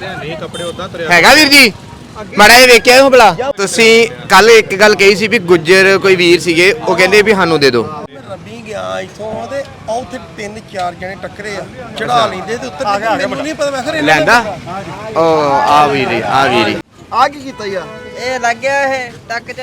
ਨਹੀਂ ਕੱਪੜੇ ਉਦਾਂ ਤੁਰਿਆ ਹੈਗਾ ਵੀਰ ਜੀ? ਮਾੜਾ ਜਿਹਾ ਵੇਖਿਆ ਹੋ ਭਲਾ। ਤੁਸੀਂ ਕੱਲ ਇੱਕ ਗੱਲ ਕਹੀ ਸੀ ਵੀ ਗੁੱਜਰ ਕੋਈ ਵੀਰ ਸੀਗੇ ਉਹ ਕਹਿੰਦੇ ਵੀ ਸਾਨੂੰ ਦੇ ਦਿਓ। ਰੱਬੀ ਗਿਆ ਇੱਥੋਂ ਤੇ ਉੱਥੇ ਤਿੰਨ ਚਾਰ ਜਣੇ ਟੱਕਰੇ ਆ। ਚੜਾ ਲੈਂਦੇ ਤੇ ਉੱਤਰ ਮੈਨੂੰ ਨਹੀਂ ਪਤਾ ਮੈਂ ਖਰੇ ਲੈਂਦਾ? ਓ ਆ ਵੀਰੇ ਆ ਵੀਰੇ ਆ ਕੀ ਕੀਤਾ ਯਾਰ? ਇਹ ਲੱਗ ਗਿਆ ਇਹ ਟੱਕ ਚ।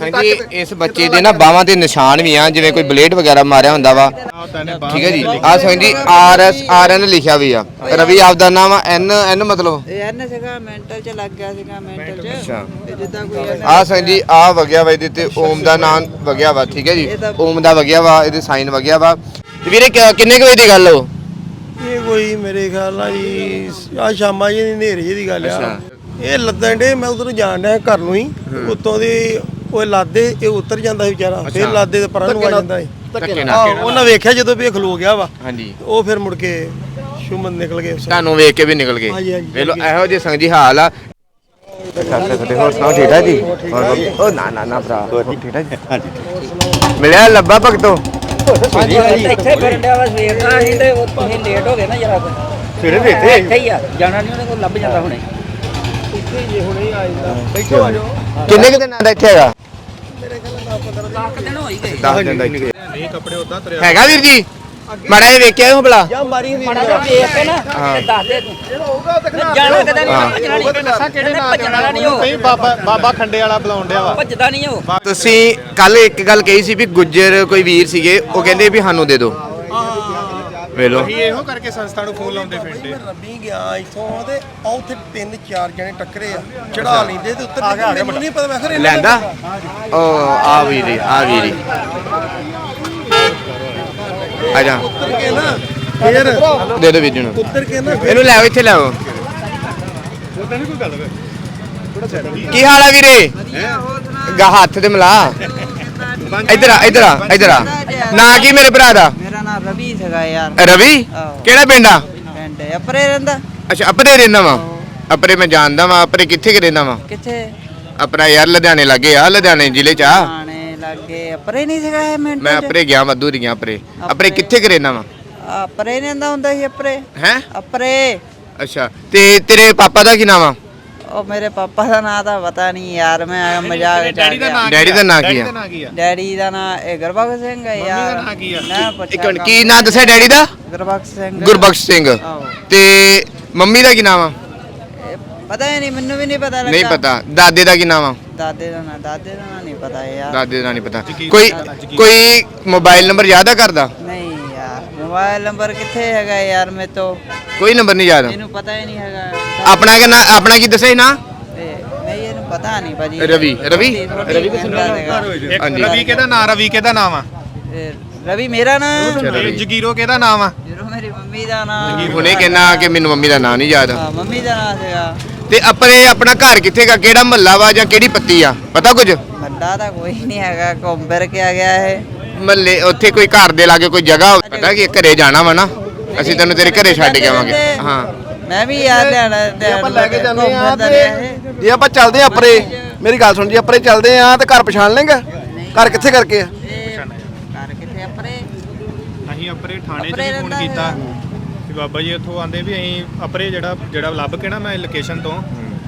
ਹਾਂਜੀ ਇਸ ਬੱਚੇ ਦੇ ਨਾ ਬਾਹਾਂ ਤੇ ਨਿਸ਼ਾਨ ਵੀ ਆ ਜਿਵੇਂ ਕੋਈ ਬਲੇਡ ਵਗੈਰਾ ਮਾਰਿਆ ਹੁੰਦਾ ਵਾ। ਠੀਕ ਹੈ ਜੀ। ਆ ਸੰਜੀ ਆਰ ਐਸ ਆਰ ਐਨ ਲਿਖਿਆ ਵੀ ਆ। ਰਵੀ ਆਪਦਾ ਨਾਮ ਆ ਐਨ ਐਨ ਮਤਲਬ? ਇਹ ਐਨ ਸੀਗਾ ਮੈਂਟਲ ਚ ਲੱਗ ਗਿਆ ਸੀਗਾ ਮੈਂਟਲ ਚ। ਅੱਛਾ। ਇਹ ਜਿੱਦਾਂ ਕੋਈ ਆ ਸੰਜੀ ਆ ਵਗਿਆ ਵਾ ਇਹਦੇ ਤੇ ਓਮ ਦਾ ਨਾਮ ਵਗਿਆ ਵਾ ਠੀਕ ਹੈ ਜੀ। ਓਮ ਦਾ ਵਗਿਆ ਵਾ ਇਹਦੇ ਸਾਈਨ ਵਗਿਆ ਵਾ। ਤੇ ਵੀਰੇ ਕਿ- ਕਿੰਨੇ ਕੁ ਵਜੇ ਦੀ ਗੱਲ ਹੋ? ਇਹ ਕੋਈ ਮੇਰੇ ਖਿਆਲ ਨਾਲ ਜੀ ਆ ਸ਼ਾਮਾਂ ਜੀ ਦੀ ਹਨੇਰੇ ਜਿਹੀ ਦੀ ਗੱਲ ਆ। ਅੱਛਾ। ਇਹ ਲੱਦਣ ਡੇ ਮੈਂ ਉਧਰ ਜਾਣ ਡਿਆ ਘਰ ਨੂੰ ਹੀ। ਉੱਤੋਂ ਦੀ ਉਹ ਲਾਦੇ ਇਹ ਉਤਰ ਜਾਂਦਾ ਸੀ ਵਿਚਾਰਾ ਫਿਰ। ਲਾਦੇ ਤੇ ਪਰਾਂ ਨੂੰ ਆ ਜਾਂਦਾ ਸੀ। ਧੱਕੇ ਆਹ, ਉਹਨਾਂ ਵੇਖਿਆ ਜਦੋਂ ਵੀ ਇਹ ਖਲੋ ਗਿਆ ਵਾ ਹਾਂਜੀ। ਉਹ ਫਿਰ ਮੁੜ ਕੇ ਸ਼ੁਮਨ ਨਿਕਲ ਗਏ ਤੁਹਾਨੂੰ ਵੇਖ ਕੇ ਵੀ ਨਿਕਲ ਗਏ। ਹਾਂਜੀ, ਹਾਂਜੀ। ਵੇਖ ਲਓ ਇਹੋ ਜਿਹੇ ਸੰਗ ਜੀ ਹਾਲ ਆ। ਹੋਰ ਸੁਣਾਓ ਠੀਕ ਠਾਕ ਜੀ? ਉਹ ਨਾ ਨਾ ਨਾ ਭਰਾ ਹੋਰ ਠੀਕ ਠਾਕ ਜੀ? ਹਾਂਜੀ ਮਿਲਿਆ ਲੱਭਾ ਭਗਤੋ? ਇੱਥੇ ਫਿਰੰਡਿਆ ਵਾ ਸਵੇਰ ਦਾ ਅਸੀਂ ਤੇ ਉਹ ਤੁਸੀਂ ਲੇਟ ਹੋ ਗਏ ਨਾ ਜਰਾ ਸਿਰੇ ਦੇ ਇੱਥੇ ਹੀ? ਆ। ਜਾਣਾ ਨਹੀਂ ਉਹਨੇ ਕੋਲ ਲੱਭ ਜਾਂਦਾ ਹੁਣੇ। ਬੈਠੋ ਆ ਜਾਓ। ਕਿੰਨੇ ਕੁ ਦਿਨਾਂ ਦਾ ਇੱਥੇ ਹੈਗਾ? 10 ਦਿਨ ਦਾ ਇੱਥੇ ਨਹੀਂ ਕੱਪੜੇ ਉਦਾਂ ਤੁਰਿਆ ਹੈਗਾ ਵੀਰ ਜੀ? ਮਾੜਾ ਜਿਹਾ ਵੇਖਿਆ ਹੋ ਭਲਾ। ਜਾਂ ਮਾਰੀ ਦੀ ਮਾੜਾ ਜਿਹਾ ਵੇਖ ਕੇ ਨਾ ਤੇ ਦੱਸ ਦੇ ਤੂੰ। ਜਾਣਾ ਕਦੇ ਨਹੀਂ ਭੱਜਣਾ ਨਹੀਂ। ਕਿਹੜੇ ਨਾਲ ਭੱਜਣਾ ਨਹੀਂ ਉਹ। ਬਾਬਾ ਬਾਬਾ ਖੰਡੇ ਵਾਲਾ ਬੁਲਾਉਣ ਡਿਆ ਵਾ। ਭੱਜਦਾ ਨਹੀਂ ਉਹ। ਤੁਸੀਂ ਕੱਲ ਇੱਕ ਗੱਲ ਕਹੀ ਸੀ ਵੀ ਗੁੱਜਰ ਕੋਈ ਵੀਰ ਸੀਗੇ ਉਹ ਕਹਿੰਦੇ ਵੀ ਸਾਨੂੰ ਦੇ ਦਿਓ। ਵੇਖ ਲਓ। ਅਸੀਂ ਇਹੋ ਕਰਕੇ ਸੰਸਥਾ ਨੂੰ ਫੋਨ ਲਾਉਂਦੇ ਫਿਰਦੇ ਰੱਬੀ ਗਿਆ ਇੱਥੋਂ ਤੇ ਆ ਉੱਥੇ ਤਿੰਨ ਚਾਰ ਜਣੇ ਟੱਕਰੇ ਆ ਚੜਾ ਲੈਂਦੇ ਤੇ ਉੱਤਰ ਮੈਨੂੰ ਨਹੀਂ ਪਤਾ ਮੈਂ ਖਰੇ ਲੈਂਦਾ? ਓ ਆ ਵੀਰੇ ਆ ਵੀਰੇ। ਆ ਜਾ। ਉੱਤਰ ਕੇ ਨਾ ਫੇਰ ਦੇ ਦਿਓ ਵੀਰ ਨੂੰ। ਉੱਤਰ ਕੇ ਨਾ ਇਹਨੂੰ ਲੈ ਆਓ ਇੱਥੇ ਲੈ ਆਓ। ਕੀ ਹਾਲ ਆ ਵੀਰੇ? ਗਾ ਹੱਥ ਤੇ ਮਿਲਾ। ਇੱਧਰ ਆ ਇੱਧਰ ਆ ਇੱਧਰ ਆ। ਨਾਂ ਕੀ ਮੇਰੇ ਭਰਾ ਦਾ? ਨਾਮ ਰਵੀ ਸੀਗਾ ਯਾਰ। ਰਵੀ? ਆਹੋ। ਕਿਹੜਾ ਪਿੰਡ ਆ? ਪਿੰਡ ਅਪਰੇ ਰਹਿੰਦਾ। ਅੱਛਾ ਅਪਰੇ ਰਹਿੰਦਾ ਵਾ? ਅਪਰੇ ਮੈਂ ਜਾਣਦਾ ਵਾ ਅਪਰੇ ਕਿੱਥੇ ਕਿ ਰਹਿੰਦਾ ਵਾ? ਕਿੱਥੇ? ਆਪਣਾ ਯਾਰ ਲੁਧਿਆਣੇ ਲੱਗੇ ਆ ਲੁਧਿਆਣੇ ਜ਼ਿਲ੍ਹੇ ਚ ਆ। ਆਣੇ ਲੱਗੇ ਅਪਰੇ ਨਹੀਂ ਸੀਗਾ ਇਹ ਮਿੰਟ ਮੈਂ ਅਪਰੇ ਗਿਆ ਵਾਧੂ ਰਹੀ ਅਪਰੇ। ਅਪਰੇ। ਕਿੱਥੇ ਕਿ ਰਹਿੰਦਾ ਵਾ? ਅਪਰੇ ਰਹਿੰਦਾ ਹੁੰਦਾ ਸੀ ਅਪਰੇ। ਹੈ? ਅਪਰੇ। ਅੱਛਾ ਤੇ ਤੇਰੇ ਪਾਪਾ ਦਾ ਕੀ ਨਾਮ ਆ? ਉਹ ਮੇਰੇ ਪਾਪਾ ਦਾ ਨਾਂ ਤਾਂ ਪਤਾ ਨਹੀਂ ਯਾਰ ਮੈਂ ਮਜ਼ਾਕ ਚ ਆ? ਗਿਆ ਡੈਡੀ ਦਾ ਨਾਂ ਕੀ ਆ? ਨਾਂ ਕੀ ਆ? ਡੈਡੀ ਦਾ ਨਾਂ ਇਹ ਗੁਰਬਖਸ਼ ਸਿੰਘ ਹੈ ਯਾਰ। ਨਾਂ ਕੀ ਆ? ਮੈਂ ਇੱਕ ਪੁੱਛਿਆ ਮਿੰਟ ਕੀ ਨਾਂ ਦੱਸਿਆ ਡੈਡੀ ਦਾ? ਗੁਰਬਖਸ਼ ਸਿੰਘ। ਗੁਰਬਖਸ਼ ਸਿੰਘ। ਆਹੋ। ਤੇ ਮੰਮੀ ਦਾ ਕੀ ਨਾਮ ਆ? ਇਹ ਪਤਾ ਹੀ ਨਹੀਂ ਮੈਨੂੰ ਵੀ ਨਹੀਂ ਪਤਾ ਲੱਗਾ। ਨਹੀਂ ਪਤਾ। ਦਾਦੇ ਦਾ ਕੀ ਨਾਮ ਆ? ਦਾਦੇ ਦਾ ਨਾਂ ਦਾਦੇ ਦਾ ਨਾਂ ਨਹੀਂ ਪਤਾ ਯਾਰ। ਦਾਦੇ ਦਾ ਨਹੀਂ ਪਤਾ। ਕੋਈ ਕੋਈ ਮੋਬਾਈਲ ਨੰਬਰ ਯਾਦ ਆ ਕਰਦਾ ਨਹੀਂ। ਮੋਬਾਈਲ ਨੰਬਰ ਕਿੱਥੇ ਹੈਗਾ ਯਾਰ ਮੇਰੇ ਤੋਂ? ਕੋਈ ਨੰਬਰ ਨਹੀਂ ਯਾਦ ਇਹਨੂੰ ਪਤਾ ਹੀ ਨਹੀਂ ਹੈਗਾ। ਆਪਣਾ ਕਿ ਨਾਂ ਆਪਣਾ ਕੀ ਦੱਸਿਆ ਸੀ ਨਾ? ਤੇ ਨਹੀਂ ਇਹਨੂੰ ਪਤਾ ਨਹੀਂ ਭਾਜੀ। ਰਵੀ, ਰਵੀ? ਰਵੀ? ਹੈਗਾ। ਇੱਕ ਹਾਂਜੀ। ਰਵੀ ਕਿਹਦਾ ਨਾਂ? ਰਵੀ ਕਿਹਦਾ ਨਾਮ ਆ ਰਵੀ ਮੇਰਾ ਨਾਮ ਤੇ ਜਗੀਰੋ ਕਿਹਦਾ ਨਾਮ ਆ ਜਦੋਂ ਮੇਰੀ ਮੰਮੀ ਦਾ ਨਾਮ ਹੁਣੇ ਕਹਿਣਾ ਕਿ ਮੈਨੂੰ ਮੰਮੀ ਦਾ ਨਾਂ ਨਹੀਂ ਯਾਦ। ਹਾਂ ਮੰਮੀ ਦਾ ਨਾਮ ਸੀਗਾ। ਤੇ ਆਪਣੇ ਆਪਣਾ ਘਰ ਕਿੱਥੇ ਗਾ? ਕਿਹੜਾ ਮਹੱਲਾ ਵਾ ਜਾਂ ਕਿਹੜੀ ਪੱਤੀ ਆ? ਪਤਾ ਕੁਝ? ਵੱਡਾ ਤਾਂ ਕੋਈ ਨਹੀਂ ਹੈਗਾ। ਘੁੰਮ ਫਿਰ ਕੇ ਆ ਗਿਆ ਇਹ। ਮਹੱਲੇ ਉੱਥੇ ਕੋਈ ਘਰ ਦੇ ਲਾਗੇ ਕੋਈ ਜਗ੍ਹਾ ਹੋਵੇ, ਪਤਾ ਕਿ ਘਰੇ ਜਾਣਾ ਵਾ ਨਾ ਅਸੀਂ ਤੈਨੂੰ ਤੇਰੇ ਘਰੇ ਛੱਡ ਕੇ ਆਵਾਂਗੇ। ਹਾਂ। ਮੈਂ ਵੀ ਯਾਰ ਲੈਣਾ ਆਪਾਂ ਲੈ ਕੇ ਜਾਂਦੇ ਆ ਤੇ ਤੇ ਜੇ ਆਪਾਂ ਚੱਲਦੇ ਆ ਅਪਰੇ ਮੇਰੀ ਗੱਲ ਸੁਣ ਜੀ ਅਪਰੇ ਚੱਲਦੇ ਆ ਤੇ ਘਰ ਪਛਾਣ ਲੇਗਾ? ਘਰ ਕਿੱਥੇ ਕਰਕੇ ਆ? ਘਰ ਕਿੱਥੇ ਆਪਰੇ ਅਸੀਂ ਅਪਰੇ ਥਾਣੇ 'ਚ ਫੋਨ ਕੀਤਾ। ਕਿ ਬਾਬਾ ਜੀ ਇੱਥੋਂ ਆਂਦੇ ਵੀ ਅਸੀਂ ਅਪਰੇ ਜਿਹੜਾ ਜਿਹੜਾ ਲੱਭ ਕੇ ਨਾ ਮੈਂ ਲੋਕੇਸ਼ਨ ਤੋਂ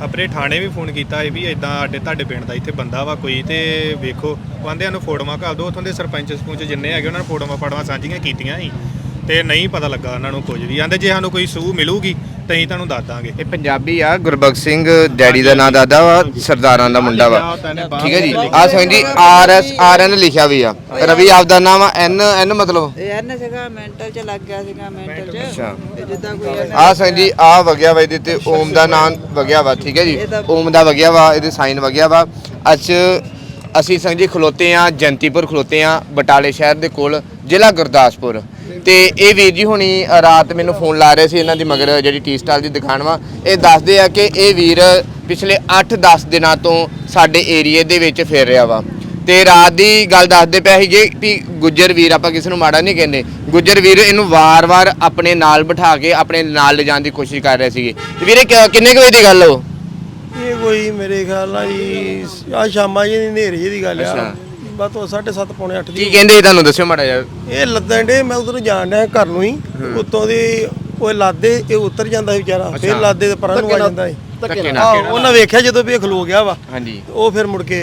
ਆਪਣੇ ਥਾਣੇ ਵੀ ਫੋਨ ਕੀਤਾ ਇਹ ਵੀ ਇਦਾਂ ਸਾਡੇ ਤੁਹਾਡੇ ਪਿੰਡ ਦਾ ਇੱਥੇ ਬੰਦਾ ਵਾ ਕੋਈ ਤੇ ਵੇਖੋ, ਉਹ ਆਂਦੇ ਫੋਟੋਆਂ ਘੱਲ ਦਿਓ, ਉੱਥੋਂ ਦੇ ਸਰਪੰਚ ਸਰਪੰਚ ਜਿੰਨੇ ਹੈਗੇ ਉਹਨਾਂ ਨੇ ਫੋਟੋਆਂ ਫਾਟੋਆਂ ਸਾਂਝੀਆਂ ਕੀਤੀਆਂ ਸੀ। ਤੇ ਨਹੀਂ ਪਤਾ ਲੱਗਾ ਉਹਨਾਂ ਨੂੰ ਕੁਝ ਵੀ। ਆਂਦੇ ਜੇ ਸਾਨੂੰ ਕੋਈ ਸੂਹ ਮਿਲੂਗੀ ਤਾਂ ਅਸੀਂ ਤੁਹਾਨੂੰ ਦੱਸ ਦਾਂਗੇ। ਇਹ ਪੰਜਾਬੀ ਆ ਗੁਰਬਖਸ਼ ਸਿੰਘ ਡੈਡੀ ਦਾ ਨਾਂ ਦਾਦਾ ਵਾ ਸਰਦਾਰਾਂ ਦਾ ਮੁੰਡਾ ਵਾ। ਠੀਕ ਹੈ ਜੀ। ਆ ਸੰਜੀ ਆਰ ਐਸ ਆਰ ਐਨ ਲਿਖਿਆ ਵੀ ਆ। ਰਵੀ ਆਪਦਾ ਨਾਮ ਆ ਐਨ ਐਨ ਮਤਲਬ? ਇਹ ਐਨ ਸੀਗਾ ਮੈਂਟਲ ਚ ਲੱਗ ਗਿਆ ਸੀਗਾ ਮੈਂਟਲ ਚ। ਅੱਛਾ। ਜਿੱਦਾਂ ਕੋਈ ਆ ਸੰਜੀ ਆ ਵਗਿਆ ਵਾ ਇਹਦੇ ਤੇ ਓਮ ਦਾ ਨਾਮ ਵਗਿਆ ਵਾ ਠੀਕ ਹੈ ਜੀ। ਓਮ ਦਾ ਵਗਿਆ ਵਾ ਇਹਦੇ ਸਾਈਨ ਵਗਿਆ ਵਾ। ਅੱਜ ਅਸੀਂ ਸੰਜੀ ਖਲੋਤੇ ਆ ਜੰਤੀਪੁਰ ਖਲੋਤੇ ਆ ਬਟਾਲੇ ਸ਼ਹਿਰ ਦੇ ਕੋਲ ਜ਼ਿਲ੍ਹਾ ਗੁਰਦਾਸਪੁਰ। ਤੇ ਇਹ ਵੀਰ ਜੀ ਹੁਣੀ ਰਾਤ ਮੈਨੂੰ ਫੋਨ ਲਾ ਰਹੇ ਸੀ ਇਹਨਾਂ ਦੀ ਮਗਰ ਜਿਹੜੀ ਟੀ ਸਟਾਲ ਦੀ ਦੁਕਾਨ ਵਾ ਇਹ ਦੱਸਦੇ ਆ ਕਿ ਇਹ ਵੀਰ ਪਿਛਲੇ 8-10 ਦਿਨਾਂ ਤੋਂ ਸਾਡੇ ਏਰੀਏ ਦੇ ਵਿੱਚ ਫਿਰ ਰਿਹਾ ਵਾ। ਤੇ ਰਾਤ ਦੀ ਗੱਲ ਦੱਸਦੇ ਪਏ ਸੀਗੇ ਵੀ ਗੁੱਜਰ ਵੀਰ ਆਪਾਂ ਕਿਸੇ ਨੂੰ ਮਾੜਾ ਨਹੀਂ ਕਹਿੰਦੇ ਗੁੱਜਰ ਵੀਰ ਇਹਨੂੰ ਵਾਰ-ਵਾਰ ਆਪਣੇ ਨਾਲ ਬਿਠਾ ਕੇ ਆਪਣੇ ਨਾਲ ਲਿਜਾਣ ਦੀ ਕੋਸ਼ਿਸ਼ ਕਰ ਰਹੇ ਸੀਗੇ। ਤੇ ਵੀਰੇ ਕਿ- ਕਿੰਨੇ ਕੁ ਵਜੇ ਦੀ ਗੱਲ ਹੋ ਇਹ ਕੋਈ ਮੇਰੇ ਖਿਆਲ ਨਾਲ ਜੀ ਆ ਸ਼ਾਮਾਂ ਜੀ ਦੀ ਹਨੇਰੇ ਜਿਹੀ ਦੀ ਗੱਲ ਆ। ਅੱਛਾ। ਬਸ ਉਹ 7:30 ਪੌਣੇ 8 ਕੀ ਦੀ ਕਹਿੰਦੇ ਸੀ ਤੁਹਾਨੂੰ? ਦੱਸਿਓ ਮਾੜਾ ਜਿਹਾ। ਇਹ ਲੱਦਣ ਡੇ ਮੈਂ ਉਧਰ ਜਾਣ ਡਿਆ ਘਰ ਨੂੰ ਹੀ। ਉੱਤੋਂ ਦੀ ਉਹ ਲਾਦੇ ਇਹ ਉਤਰ ਜਾਂਦਾ ਸੀ ਵਿਚਾਰਾ। ਫਿਰ ਲਾਦੇ ਦੇ ਪਰਾਂ ਨੂੰ ਆ ਜਾਂਦਾ ਸੀ। ਧੱਕੇ ਨਾਲ। ਆਹ ਉਹਨਾਂ ਵੇਖਿਆ ਜਦੋਂ ਵੀ ਇਹ ਖਲੋ ਗਿਆ ਵਾ। ਹਾਂਜੀ। ਉਹ ਫਿਰ ਮੁੜ ਕੇ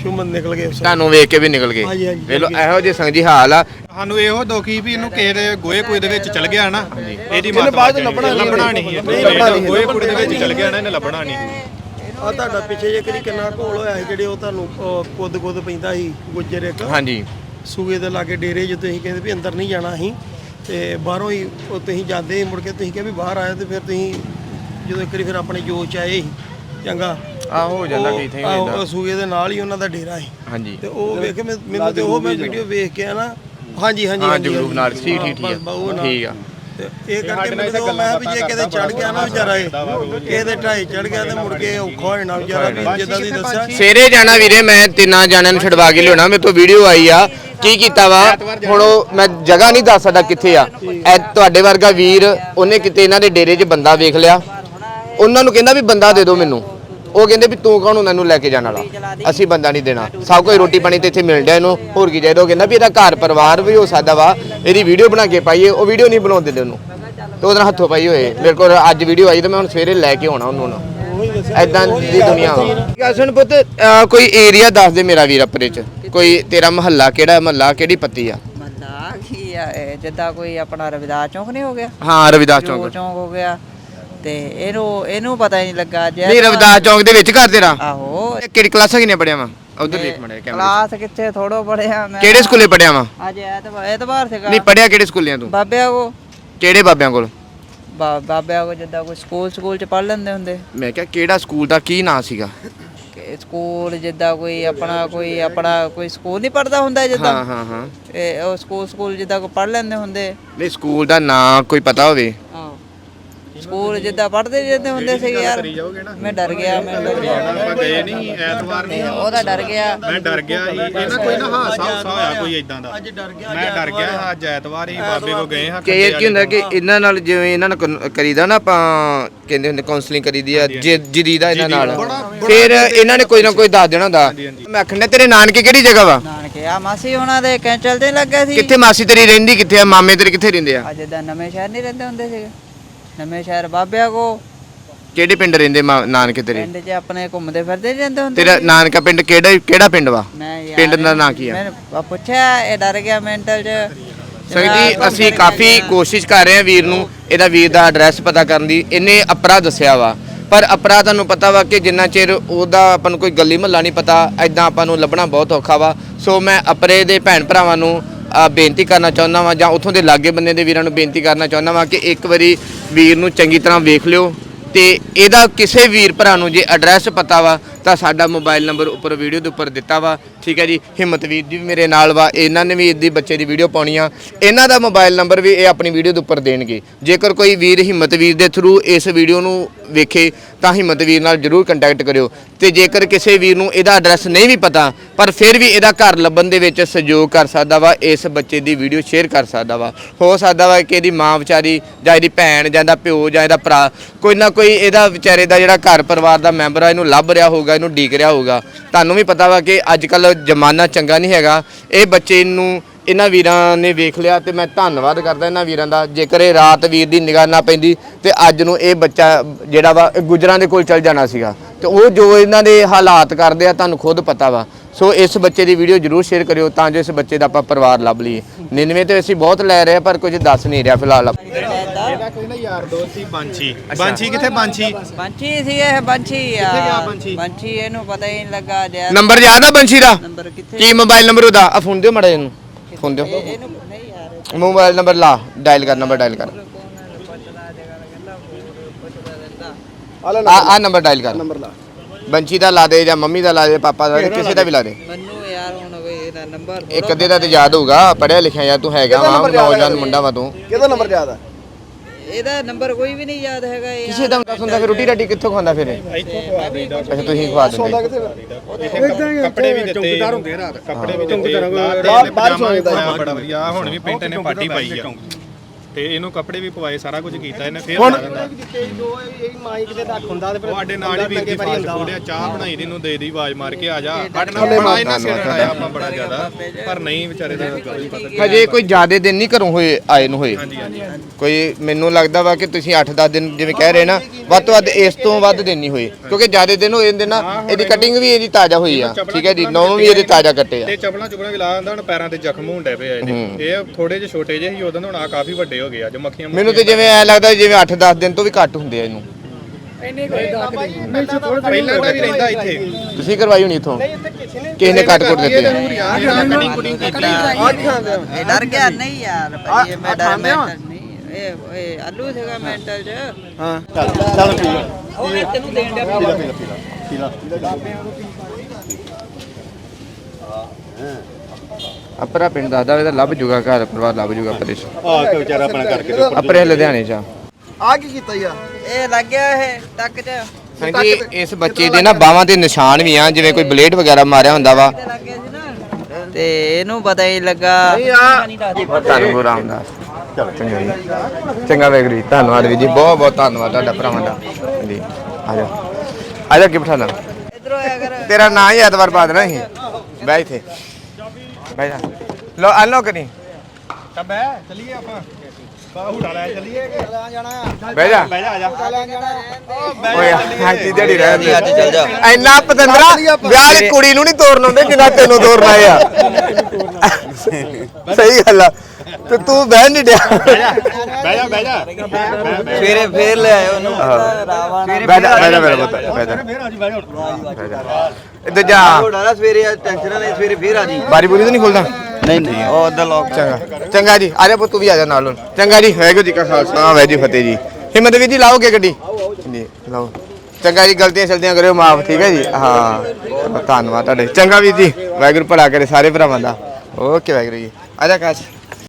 ਸ਼ੁਮਨ ਨਿਕਲ ਗਏ। ਉਸ ਤੁਹਾਨੂੰ ਵੇਖ ਕੇ ਵੀ ਨਿਕਲ ਗਏ। ਹਾਂਜੀ, ਹਾਂਜੀ, ਵੇਖ ਲਓ ਇਹੋ ਜਿਹੇ ਸੰਗ ਜੀ ਹਾਲ ਆ। ਸਾਨੂੰ ਇਹੋ ਦੁਖੀ ਵੀ ਇਹਨੂੰ ਕਿਸੇ ਦੇ ਗੋਏ ਕੂਏ ਦੇ ਵਿੱਚ ਚਲ ਗਿਆ ਨਾ। ਇਹਦੀ ਮਾਤਾ ਲੱਭਣਾ ਨਹੀਂ। ਲੱਭਣਾ ਨਹੀਂ ਨਹੀਂ ਲੱਭਣਾ ਨਹੀਂ। ਗੋਏ ਕੂੜੇ ਦੇ ਵਿੱਚ ਚਲ ਗਿਆ ਨਾ ਇਹਨੇ ਲੱਭਣਾ ਨਹੀਂ ਆ ਤੁਹਾਡਾ ਪਿੱਛੇ ਜੇ ਕਰੀ ਕਿੰਨਾ ਘੋਲ ਹੋਇਆ ਸੀ ਜਿਹੜੇ ਉਹ ਤੁਹਾਨੂੰ ਕੁੱਦ ਕੁੱਦ ਪੈਂਦਾ ਸੀ ਗੁੱਜਰ ਇੱਕ? ਹਾਂਜੀ। ਸੂਏ ਦੇ ਲਾਗੇ ਡੇਰੇ ਜੇ ਤੁਸੀਂ ਕਹਿੰਦੇ ਵੀ ਅੰਦਰ ਨਹੀਂ ਜਾਣਾ ਅਸੀਂ ਤੇ ਬਾਹਰੋਂ ਹੀ ਉਹ ਤੁਸੀਂ ਜਾਂਦੇ ਮੁੜ ਕੇ ਤੁਸੀਂ ਕਿਹਾ ਵੀ ਬਾਹਰ ਆਏ ਤੇ ਫਿਰ ਤੁਸੀਂ ਜਦੋਂ ਇੱਕ ਵਾਰੀ ਫਿਰ ਆਪਣੇ ਜੋਸ਼ 'ਚ ਆਏ ਸੀ ਚੰਗਾ। ਆ ਹੋ ਜਾਂਦਾ ਕਿ ਇੱਥੇ ਆਹੋ, ਹੋ ਜਾਂਦਾ। ਉਹ ਸੂਏ ਦੇ ਨਾਲ ਹੀ ਉਹਨਾਂ ਦਾ ਡੇਰਾ ਸੀ। ਹਾਂਜੀ। ਤੇ ਉਹ ਵੇਖ ਕੇ ਮੈਨੂੰ ਤੇ ਉਹ ਮੈਂ ਵੀਡੀਓ ਵੇਖ ਕੇ ਆ ਨਾ ਹਾਂਜੀ ਹਾਂਜੀ ਹਾਂ ਜਗਰੂਪ ਨਾਲ ਠੀਕ ਠੀਕ। ਠੀਕ ਆ। ਤੇ ਇਹ ਕਰਕੇ ਮੈਨੂੰ ਮੈਂ ਵੀ ਜੇ ਕਿਤੇ ਚੜ ਗਿਆ ਨਾ ਵਿਚਾਰਾ ਇਹ ਕਿਤੇ ਢਾਈ ਚੜ ਗਿਆ ਤੇ ਮੁੜ ਕੇ ਔਖਾ ਹੋ ਜਾਣਾ ਵਿਚਾਰਾ ਵੀ ਜਿੱਦਾਂ ਦੀ ਦੱਸਿਆ ਸਵੇਰੇ ਜਾਣਾ ਵੀਰੇ ਮੈਂ ਤਿੰਨਾਂ ਜਾਣਿਆਂ ਨੂੰ ਛਡਵਾ ਕੇ ਲਿਆਉਣਾ। ਮੇਰੇ ਤੋਂ ਵੀਡੀਓ ਆਈ ਆ। ਕੀ ਕੀਤਾ ਵਾ? ਹੁਣ ਉਹ ਮੈਂ ਜਗ੍ਹਾ ਨਹੀਂ ਦੱਸ ਸਕਦਾ ਕਿੱਥੇ ਆ। ਐ ਤੁਹਾਡੇ ਵਰਗਾ ਵੀਰ ਉਹਨੇ ਕਿਤੇ ਇਹਨਾਂ ਦੇ ਡੇਰੇ 'ਚ ਬੰਦਾ ਵੇਖ ਲਿਆ। ਉਹਨਾਂ ਨੂੰ ਕਹਿੰਦਾ ਵੀ ਬੰਦਾ ਦੇ ਦਿਓ ਮੈਨੂੰ। ਉਹ ਕਹਿੰਦੇ ਵੀ ਤੂੰ ਕੌਣ ਉਹਨਾਂ ਨੂੰ ਲੈ ਕੇ ਜਾਣ ਵਾਲਾ? ਅਸੀਂ ਬੰਦਾ ਨਹੀਂ ਦੇਣਾ। ਸਭ ਕੋਈ ਰੋਟੀ ਪਾਣੀ ਤੇ ਇੱਥੇ ਮਿਲ ਡਿਆ ਇਹਨੂੰ ਹੋਰ ਕੀ ਚਾਹੀਦਾ? ਉਹ ਕਹਿੰਦਾ ਵੀ ਇਹਦਾ ਘਰ ਪਰਿਵਾਰ ਵੀ ਹੋ ਸਕਦਾ ਵਾ ਇਹਦੀ ਵੀਡੀਓ ਬਣਾ ਕੇ ਪਾਈਏ ਉਹ ਵੀਡੀਓ ਨਹੀਂ ਬਣਾਉਣ ਦਿੰਦੇ ਉਹਨੂੰ। ਤੇ ਉਹਦੇ ਨਾਲ ਹੱਥੋਂ ਪਾਈ ਹੋਏ। ਮੇਰੇ ਕੋਲ ਅੱਜ ਵੀਡੀਓ ਆਈ ਤੇ ਮੈਂ ਹੁਣ ਸਵੇਰੇ ਲੈ ਕੇ ਆਉਣਾ ਉਹਨੂੰ ਨਾ। ਐਦਾਂ ਦੀ ਦੁਨੀਆ ਸੁਣ ਪੁੱਤ ਅਹ ਕੋਈ ਏਰੀਆ ਦੱਸ ਦੇ ਮੇਰਾ ਵੀਰ ਆਪਣੇ ਚ। ਕੋਈ ਤੇਰਾ ਮਹੱਲਾ ਕਿਹੜਾ ਮਹੱਲਾ ਕਿਹੜੀ ਪੱਤੀ ਆ? ਮੱਲਾ ਕੀ ਆ ਇਹ? ਜਿੱਦਾਂ ਕੋਈ ਆਪਣਾ ਰਵਿਦਾਸ ਚੌਂਕ ਨਹੀਂ ਹੋ ਗਿਆ? ਹਾਂ ਰਵਿਦਾਸ ਜੋ ਚੌਂਕ ਚੌਂਕ ਹੋ ਗਿਆ। ਤੇ ਇਹਨੂੰ ਇਹਨੂੰ ਪਤਾ ਹੀ ਨਹੀਂ ਲੱਗਾ ਜੇ ਨਹੀਂ ਰਵਿਦਾਸ ਚੌਂਕ ਦੇ ਵਿੱਚ ਘਰ ਤੇਰਾ? ਆਹੋ। ਇਹ ਕਿਹੜੀ ਕਲਾਸਾਂ ਕਿੰਨੇ ਪੜਿਆ ਵਾ? ਉਧਰ ਦੇਖ ਮੜਿਆ ਕੈਮਰੇ ਕਲਾਸ ਕਿੱਥੇ ਥੋੜੋ ਪੜਿਆ ਮੈਂ। ਕਿਹੜੇ ਸਕੂਲੇ ਪੜਿਆ ਵਾ? ਅੱਜ ਐਤਵਾਰ ਐਤਵਾਰ ਸੀਗਾ। ਨਹੀਂ ਪੜਿਆ ਕਿਹੜੇ ਸਕੂਲਿਆਂ ਤੂੰ? ਬਾਬਿਆਂ ਕੋ। ਕਿਹੜੇ ਬਾਬਿਆਂ ਕੋਲ? ਬਾ- ਬਾਬਿਆਂ ਕੋ ਜਿੱਦਾਂ ਕੋਈ ਸਕੂਲ ਸਕੂਲ ਚ ਪੜ ਲੈਂਦੇ ਹੁੰਦੇ। ਮੈਂ ਕਿਹਾ ਕਿਹੜਾ ਸਕੂਲ ਦਾ ਕੀ ਨਾਂ ਸੀਗਾ? ਕਿ ਸਕੂਲ ਜਿੱਦਾਂ ਕੋਈ ਆਪਣਾ ਕੋਈ ਆਪਣਾ ਕੋਈ ਸਕੂਲ ਨਹੀਂ ਪੜਦਾ ਹੁੰਦਾ ਜਿੱਦਾਂ? ਹਾਂ ਹਾਂ ਹਾਂ। ਇਹ ਉਹ ਸਕੂਲ ਸਕੂਲ ਜਿੱਦਾਂ ਕੋ ਪੜ ਲੈਂਦੇ ਹੁੰਦੇ। ਨਹੀਂ ਸਕੂਲ ਦਾ ਨਾਂ ਕੋਈ ਪਤਾ ਹੋਵੇ। ਸਕੂਲ ਜਿੱਦਾਂ ਪੜਦੇ ਜਾਂਦੇ ਹੁੰਦੇ ਸੀ ਯਾਰ। ਮੈਂ ਡਰ ਗਿਆ ਮੈਂ ਡਰ ਗਿਆ। ਆਪਾਂ ਗਏ ਨਹੀਂ ਐਤਵਾਰ ਨੂੰ। ਉਹਦਾ ਡਰ ਗਿਆ। ਮੈਂ ਡਰ ਗਿਆ ਸੀ ਇਹਨਾਂ ਕੋਈ ਨਾ ਹਾਸਾ ਹਾਸਾ ਹੋਇਆ ਕੋਈ ਇਦਾਂ ਦਾ। ਅੱਜ ਡਰ ਗਿਆ ਮੈਂ ਡਰ ਗਿਆ ਅੱਜ ਐਤਵਾਰ ਹੀ ਬਾਬੇ ਕੋ ਗਏ ਹਾਂ ਕਿ ਇਹ ਕੀ ਹੁੰਦਾ ਕਿ ਇਹਨਾਂ ਨਾਲ ਜਿਵੇਂ ਇਹਨਾਂ ਨਾਲ ਕਨ- ਕਰੀਦਾ ਨਾ ਆਪਾਂ ਕਹਿੰਦੇ ਹੁੰਦੇ ਕਾਉਂਸਲਿੰਗ ਕਰੀਦੀ ਆ ਜਿ- ਜਦੀਦਾ ਇਹਨਾਂ ਨਾਲ। ਫਿਰ ਇਹਨਾਂ ਨੇ ਕੋਈ ਨਾ ਕੋਈ ਦੱਸ ਦੇਣਾ ਹੁੰਦਾ। ਮੈਂ ਆਖਣਾ ਤੇਰੇ ਨਾਨਕੇ ਕਿਹੜੀ ਜਗ੍ਹਾ ਵਾ? ਨਾਨਕੇ ਆ ਮਾਸੀ ਉਹਨਾਂ ਦੇ ਕੈਂਚਲ ਤੇ ਲੱਗੇ ਸੀ? ਕਿੱਥੇ ਮਾਸੀ ਤੇਰੀ ਰਹਿੰਦੀ ਕਿੱਥੇ ਆ? ਮਾਮੇ ਤੇਰੇ ਕਿੱਥੇ ਰਹਿੰਦੇ ਆ? ਅੱਜ ਦਾ ਨਵੇਂ ਸ਼ਹਿਰ ਨਹੀਂ ਰਹਿੰਦੇ ਹੁੰਦੇ ਸੀਗੇ। ਨਵੇਂ ਸ਼ਹਿਰ ਬਾਬਿਆਂ ਕੋ। ਕਿਹੜੇ ਪਿੰਡ ਰਹਿੰਦੇ ਮਾਂ- ਨਾਨਕੇ ਤੇਰੇ? ਪਿੰਡ 'ਚ ਆਪਣੇ ਘੁੰਮਦੇ ਫਿਰਦੇ ਰਹਿੰਦੇ ਹੁੰਦੇ ਤੇਰਾ ਨਾਨਕਾ ਪਿੰਡ ਕਿਹੜਾ ਕਿਹੜਾ ਪਿੰਡ ਵਾ? ਮੈਂ ਯਾਰ ਪਿੰਡ ਦਾ ਨਾਂ ਕੀ ਆ? ਮੈਂ ਪੁੱਛਿਆ ਇਹ ਡਰ ਗਿਆ ਮੈਂਟਲ 'ਚ। ਸਰ ਜੀ ਅਸੀਂ ਕਾਫੀ ਕੋਸ਼ਿਸ਼ ਕਰ ਰਹੇ ਹਾਂ ਵੀਰ ਨੂੰ ਇਹਦਾ ਵੀਰ ਦਾ ਐਡਰੈਸ ਪਤਾ ਕਰਨ ਦੀ। ਇਹਨੇ ਅਪਰਾ ਦੱਸਿਆ ਵਾ। ਪਰ ਅਪਰਾ ਤੁਹਾਨੂੰ ਪਤਾ ਵਾ ਕਿ ਜਿੰਨਾ ਚਿਰ ਉਹਦਾ ਆਪਾਂ ਨੂੰ ਕੋਈ ਗੱਲੀ ਮਹੱਲਾ ਨਹੀਂ ਪਤਾ ਐਦਾਂ ਆਪਾਂ ਨੂੰ ਲੱਭਣਾ ਬਹੁਤ ਔਖਾ ਵਾ। ਸੋ ਮੈਂ ਅਪਰੇ ਦੇ ਭੈਣ ਭਰਾਵਾਂ ਨੂੰ ਅ, ਬੇਨਤੀ ਕਰਨਾ ਚਾਹੁੰਦਾ ਵਾਂ ਜਾਂ ਉਥੋਂ ਦੇ ਲਾਗੇ ਬੰਨੇ ਦੇ ਵੀਰਾਂ ਨੂੰ ਬੇਨਤੀ ਕਰਨਾ ਚਾਹੁੰਦਾ ਵਾਂ ਕਿ ਇੱਕ ਵਾਰੀ ਵੀਰ ਨੂੰ ਚੰਗੀ ਤਰ੍ਹਾਂ ਵੇਖ ਲਿਓ ਤੇ ਇਹਦਾ ਕਿਸੇ ਵੀਰ ਭਰਾ ਨੂੰ ਜੇ ਐਡਰੈਸ ਪਤਾ ਵਾ, ਤਾਂ ਸਾਡਾ ਮੋਬਾਈਲ ਨੰਬਰ ਉੱਪਰ ਵੀਡੀਓ ਦੇ ਉੱਪਰ ਦਿੱਤਾ ਵਾ। ਠੀਕ ਹੈ ਜੀ, ਹਿੰਮਤ ਵੀਰ ਜੀ ਵੀ ਮੇਰੇ ਨਾਲ ਵਾ, ਇਹਨਾਂ ਨੇ ਵੀ ਇਹਦੀ ਬੱਚੇ ਦੀ ਵੀਡੀਓ ਪਾਉਣੀ ਆ। ਇਹਨਾਂ ਦਾ ਮੋਬਾਈਲ ਨੰਬਰ ਵੀ ਇਹ ਆਪਣੀ ਵੀਡੀਓ ਦੇ ਉੱਪਰ ਦੇਣਗੇ। ਜੇਕਰ ਕੋਈ ਵੀਰ ਹਿੰਮਤ ਵੀਰ ਦੇ ਥਰੂ ਇਸ ਵੀਡੀਓ ਨੂੰ ਵੇਖੇ, ਤਾਂ ਹਿੰਮਤ ਵੀਰ ਨਾਲ ਜਰੂਰ ਕੰਟੈਕਟ ਕਰਿਓ। ਤੇ ਜੇਕਰ ਕਿਸੇ ਵੀਰ ਨੂੰ ਇਹਦਾ ਐਡਰੈਸ ਨਹੀਂ ਵੀ ਪਤਾ ਪਰ ਫਿਰ ਵੀ ਇਹਦਾ ਘਰ ਲੱਭਣ ਦੇ ਵਿੱਚ ਸਹਿਯੋਗ ਕਰ ਸਕਦਾ ਵਾ, ਇਸ ਬੱਚੇ ਦੀ ਵੀਡੀਓ ਸ਼ੇਅਰ ਕਰ ਸਕਦਾ ਵਾ। ਹੋ ਸਕਦਾ ਵਾ ਕਿ ਇਹਦੀ ਮਾਂ ਵਿਚਾਰੀ ਜਾਂ ਇਹਦੀ ਭੈਣ ਜਾਂ ਇਹਦਾ ਪਿਓ ਜਾਂ ਇਹਦਾ ਭਰਾ ਕੋਈ ਨਾ ਕੋਈ ਇਹਦਾ ਵਿਚਾਰੇ ਦਾ ਜਿਹੜਾ ਘਰ ਪਰਿਵਾਰ ਦਾ ਮੈਂਬਰ ਆ, ਇਹਨੂੰ ਲੱਭ ਰਿਹਾ ਹੋਊਗਾ, ਇਹਨੂੰ ਡੀਕ ਰਿਹਾ ਹੋਊਗਾ। ਤੁਹਾਨੂੰ ਵੀ ਪਤਾ ਵਾ ਕਿ ਅੱਜ ਕੱਲ ਜ਼ਮਾਨਾ ਚੰਗਾ ਨਹੀਂ ਹੈਗਾ। ਇਹ ਬੱਚੇ ਨੂੰ ਇਹਨਾਂ ਵੀਰਾਂ ਨੇ ਵੇਖ ਲਿਆ ਤੇ ਮੈਂ ਧੰਨਵਾਦ ਕਰਦਾ ਇਹਨਾਂ ਵੀਰਾਂ ਦਾ। ਜੇਕਰ ਇਹ ਰਾਤ ਵੀਰ ਦੀ ਨਿਗਾਹ ਨਾ ਪੈਂਦੀ ਤੇ ਅੱਜ ਨੂੰ ਇਹ ਬੱਚਾ ਜਿਹੜਾ ਵਾ, ਇਹ ਗੁਜਰਾਂ ਦੇ ਕੋਲ ਚਲ ਜਾਣਾ ਸੀਗਾ। ਤੇ ਉਹ ਜੋ ਇਹਨਾਂ ਦੇ ਹਾਲਾਤ ਕਰਦੇ ਆ, ਤੁਹਾਨੂੰ ਖੁਦ ਪਤਾ ਵਾ। ਸੋ ਇਸ ਬੱਚੇ ਦੀ ਵੀਡੀਓ ਜਰੂਰ ਸ਼ੇਅਰ ਕਰਿਓ ਤਾਂ ਜੋ ਇਸ ਬੱਚੇ ਦਾ ਆਪਾਂ ਪਰਿਵਾਰ ਲੱਭ ਲਈਏ। 99 ਤੇ ਅਸੀਂ ਬਹੁਤ ਲੈ ਰਹੇ ਆ ਪਰ ਕੁਝ ਦੱਸ ਨਹੀਂ ਰਿਹਾ ਫਿਲਹਾਲ। ਇਹਦਾ ਕੋਈ ਨਾ ਯਾਰ ਦੋਸਤ ਸੀ ਬਾਂਛੀ। ਬਾਂਛੀ ਕਿੱਥੇ ਬਾਂਛੀ? ਬੰਚੀ ਸੀ ਇਹ ਬੰਚੀ ਆ ਕਿੱਥੇ ਗਿਆ ਇਹਨੂੰ ਪਤਾ ਹੀ ਨਹੀਂ ਲੱਗਾ ਜੇ ਨੰਬਰ ਯਾਦ ਆ ਬੰਸ਼ੀ ਦਾ? ਨੰਬਰ ਕਿੱਥੇ? ਕੀ ਮੋਬਾਈਲ ਨੰਬਰ ਉਹਦਾ? ਆ ਫੋਨ ਦਿਓ ਮੜਾ ਇਹਨੂੰ। ਫੋਨ ਦਿਓ। ਇਹਨੂੰ ਨਹੀਂ ਯਾਰ। ਮੋਬਾਈਲ ਨੰਬਰ ਲਾ ਡਾਇਲ ਕਰ ਨੰਬਰ ਡਾਇਲ ਕਰ। ਆ ਆ ਨੰਬਰ ਡਾਇਲ ਕਰ। ਨੰਬਰ ਲਾ। ਬੰਚੀ ਦਾ ਲਾ ਦੇ ਜਾਂ ਮੰਮੀ ਦਾ ਲਾ ਦੇ ਪਾਪਾ ਦਾ ਕਿਸੇ ਦਾ ਵੀ ਲਾ ਦੇ। ਮੈਨੂੰ ਯਾਰ ਹੁਣ ਕੋਈ ਇਹਦਾ ਨੰਬਰ ਇੱਕ ਅੱਧੇ ਦਾ ਤੇ ਯਾਦ ਹੋਊਗਾ ਪੜਿਆ ਲਿਖਿਆ ਯਾਰ ਤੂੰ ਹੈਗਾ ਵਾ ਨੌਜਵਾਨ ਮੁੰਡਾ ਵਾ ਤੂੰ। ਕਿਹਦਾ ਨੰਬਰ ਜ਼ਿਆਦਾ ਇਹਦਾ ਨੰਬਰ ਕੋਈ ਵੀ ਨਹੀਂ ਯਾਦ ਹੈਗਾ ਇਹ ਕਿਸੇ ਦਾ ਦੱਸ ਹੁੰਦਾ ਫਿਰ ਰੋਟੀ ਰਾਟੀ ਕਿੱਥੋਂ ਖਾਂਦਾ ਫਿਰ ਇਹ? ਅੱਛਾ ਤੁਸੀਂ ਖਵਾ ਦਿੰਦੇ। ਕੱਪੜੇ ਵੀ ਦਿੱਤੇ। ਚੌਂਕਦਾਰ ਹੁੰਦੇ ਰਾਤ। ਕੱਪੜੇ ਵੀ ਦਿੱਤੇ। ਬਾਹਰ ਬਾਹਰ ਸੌਂਦਾ ਬੜਾ ਵਧੀਆ। ਹੁਣ ਵੀ ਪਿੰਟ ਨੇ ਪਾਟੀ ਪਾਈ ਆ। ਤੇ ਇਹਨੂੰ ਕੱਪੜੇ ਵੀ ਪਵਾਏ ਸਾਰਾ ਕੁਝ ਕੀਤਾ ਇਹਨੇ ਫੇਰ ਹੁਣ- ਲਾ ਦਿੰਦਾ ਜੋ ਇਹ ਮਾਈਕ ਦੇ ਤੱਕ ਹੁੰਦਾ ਤੇ ਉਹ ਸਾਡੇ ਨਾਲ ਹੀ ਵੀਰ ਦੀ ਫਾਸਟ ਹੁੰਦਾ ਫੂਡ ਆ ਚਾਹ ਬਣਾਈ ਦੀ ਨੂੰ ਦੇ ਦੀ ਆਵਾਜ਼ ਮਾਰ ਕੇ ਆ ਜਾ। ਸਾਡੇ ਨਾਲ ਬੜਾ ਇਹਨਾਂ ਸਿਰ ਆਇਆ ਆਪਾਂ ਬੜਾ ਜ਼ਿਆਦਾ ਪਰ ਨਹੀਂ ਵਿਚਾਰੇ ਦਾ ਗੱਲ ਹੀ। ਪਤਾ ਹਜੇ ਕੋਈ ਜ਼ਿਆਦਾ ਦਿਨ ਨਹੀਂ ਘਰੋਂ ਹੋਏ ਆਏ ਨੂੰ ਹੋਏ। ਹਾਂਜੀ ਹਾਂਜੀ ਕੋਈ ਮੈਨੂੰ ਲੱਗਦਾ ਵਾ ਕਿ ਤੁਸੀਂ 8-10 ਦਿਨ ਜਿਵੇਂ ਕਹਿ ਰਹੇ ਨਾ ਵੱਧ ਤੋਂ ਵੱਧ ਇਸ ਤੋਂ ਵੱਧ ਦਿਨ ਨਹੀਂ ਹੋਏ ਕਿਉਂਕਿ ਜ਼ਿਆਦਾ ਦਿਨ ਹੋਏ ਜਾਂਦੇ ਨਾ ਇਹਦੀ ਕਟਿੰਗ ਵੀ ਇਹਦੀ ਤਾਜ਼ਾ ਹੋਈ ਆ ਠੀਕ ਹੈ ਜੀ ਨੌਂ ਵੀ ਇਹਦੇ ਤਾਜ਼ਾ ਕੱਟੇ ਆ। ਤੇ ਚਪਲਾਂ ਚੁਪਲਾਂ ਵੀ ਲਾ ਦਿੰਦਾ ਹੁਣ ਪੈਰਾਂ ਤੇ ਜ਼ਖਮ ਹੋਣ ਡੇ ਪਏ ਆ ਇਹਦੇ। ਇਹ ਥੋੜੇ ਜਿਹੇ ਛੋਟੇ ਜਿਹੇ ਸੀ ਉਦੋਂ ਹੁਣ ਆ ਕਾਫੀ ਵੱਡੇ ਹੋ ਗਏ ਆ ਜੋ ਮੱਖੀਆਂ ਮੈਨੂੰ ਤੇ ਜਿਵੇਂ ਐ ਲੱਗਦਾ ਜਿਵੇਂ 8-10 ਦਿਨ ਤੋਂ ਵੀ ਘੱਟ ਹੁੰਦੇ ਆ ਇਹਨੂੰ। ਪਹਿਲਾਂ ਦਾ ਵੀ ਰਹਿੰਦਾ ਇੱਥੇ। ਤੁਸੀਂ ਕਰਵਾਈ ਹੋਣੀ ਇਥੋਂ? ਕਿਸੇ ਨੇ ਕੱਟ ਕੁੱਟ ਦਿੱਤੇ ਆ। ਕਟਿੰਗ ਕੁਟਿੰਗ ਕੀਤੀ ਇਹ ਡਰ ਗਿਆ ਨਹੀਂ ਯਾਰ ਭਾਈ ਇਹ ਮੈਂ ਡਰ ਮੈਂਟਲ ਨਹੀਂ। ਇਹ ਇਹ ਆਲੂ ਸੀਗਾ ਮੈਂਟਲ ਚ। ਅਪਰਾ ਪਿੰਡ ਦੱਸਦਾ ਵੇ ਤਾਂ ਲੱਭ ਜੂਗਾ ਘਰ ਪਰਿਵਾਰ ਲੱਭ ਜੂਗਾ ਪਰੇਸ਼ ਆ ਕੇ ਵਿਚਾਰਾ ਆਪਣਾ ਕਰਕੇ ਤੇ ਉੱਪਰ ਅਪਰੇ ਲੁਧਿਆਣੇ ਚ ਆ। ਆ ਕੀ ਕੀਤਾ ਯਾਰ? ਇਹ ਲੱਗ ਗਿਆ ਇਹ ਟੱਕ ਚ। ਹਾਂਜੀ ਇਸ ਬੱਚੇ ਦੇ ਨਾ ਬਾਹਾਂ ਤੇ ਨਿਸ਼ਾਨ ਵੀ ਆ ਜਿਵੇਂ ਕੋਈ ਬਲੇਡ ਵਗੈਰਾ ਮਾਰਿਆ ਹੁੰਦਾ ਵਾ। ਤੇ ਲੱਗ ਗਿਆ ਸੀ ਨਾ। ਤੇ ਇਹਨੂੰ ਪਤਾ ਹੀ ਲੱਗਾ। ਗੁਰੂ ਰਾਮਦਾਸ। ਚੰਗਾ ਜੀ। ਚੰਗਾ ਵੈਗਰੂ ਜੀ ਧੰਨਵਾਦ ਵੀਰ ਜੀ। ਬਹੁਤ ਬਹੁਤ ਧੰਨਵਾਦ ਤੁਹਾਡਾ ਭਰਾਵਾਂ ਦਾ। ਜੀ ਆ ਜਾ ਆ ਜਾ ਕਿ ਬਿਠਾ ਲਾ ਇਧਰੋਂ ਆਇਆ ਕਰ। ਤੇਰਾ ਨਾਂ ਹੀ ਐਤਵਾਰ ਬਾਅਦ ਨਾ ਹੀ ਬਹਿ ਇੱਥੇ। ਬਹਿ ਜਾ। ਲੋ ਅਨਲੋ ਕਰੀ। ਤਾਂ ਬੈ ਚਲੀਏ ਆਪਾਂ। ਬਾਹੂੜਾ ਲੈ ਚਲੀਏ ਕਿ? ਬਹਿ ਜਾ। ਬਹਿ ਜਾ ਆ ਜਾ। ਓਏ ਹਾਜੀ ਦਿਹਾੜੀ ਰਹਿ ਦੇ ਅੱਜ ਚੱਲ ਜਾ। ਇੰਨਾ ਪਤੰਦਰਾ ਵਿਆਹ ਵਾਲੀ ਕੁੜੀ ਨੂੰ ਨਹੀਂ ਤੋਰਨ ਆਉਂਦੇ ਜਿੰਨਾ ਤੈਨੂੰ ਤੋਰਨਾ ਆ। ਸਹੀ ਗੱਲ ਆ। ਤੇ ਤੂੰ ਬਹਿ ਨਹੀਂ ਡਿਆ। ਬਹਿ ਜਾ ਬਹਿ ਜਾ। ਸਵੇਰੇ ਫੇਰ ਲੈ ਆਇਓ ਉਹਨੂੰ ਰਾਵਣ ਬਹਿ ਜਾ ਬਹਿ ਜਾ ਮੇਰਾ ਪੁੱਤ ਬਹਿ ਜਾ। ਬਹਿ ਜਾ ਇੱਧਰ ਜਾ। ਨਾ ਸਵੇਰੇ ਟੈਨਸ਼ਨ ਨਹੀਂ ਸਵੇਰੇ ਫੇਰ ਆ ਜੀ। ਬਾਰੀ ਬੁਰੀ ਤਾਂ ਨਹੀਂ ਖੁੱਲਦਾ? ਨਹੀਂ ਨਹੀਂ ਉਹ ਉਧਰ ਲੋਕ ਚੰਗਾ। ਚੰਗਾ ਜੀ ਆ ਜਾ ਪੁੱਤ ਤੂੰ ਵੀ ਆ ਜਾ ਨਾਲ ਹੁਣ। ਚੰਗਾ ਜੀ ਵਾਹਿਗੁਰੂ ਜੀ ਕਾ ਖਾਲਸਾ ਵਾਹਿਗੁਰੂ ਜੀ ਫਤਿਹ ਜੀ। ਹਿੰਮਤ ਵੀਰ ਜੀ ਲਾਓਗੇ ਗੱਡੀ। ਜੀ ਲਾਓ। ਚੰਗਾ ਜੀ ਗਲਤੀਆਂ ਚਲਦੀਆਂ ਕਰਿਓ ਮਾਫ ਠੀਕ ਹੈ ਜੀ? ਹਾਂ। ਧੰਨਵਾਦ ਤੁਹਾਡੇ। ਚੰਗਾ ਵੀਰ ਜੀ ਵਾਹਿਗੁਰੂ ਭਲਾ ਕਰੇ ਸਾਰੇ ਭਰਾਵਾਂ ਦਾ। ਓਕੇ ਵਾਹਿਗੁਰੂ ਜੀ। ਆ ਜਾ ਕਾਸ਼।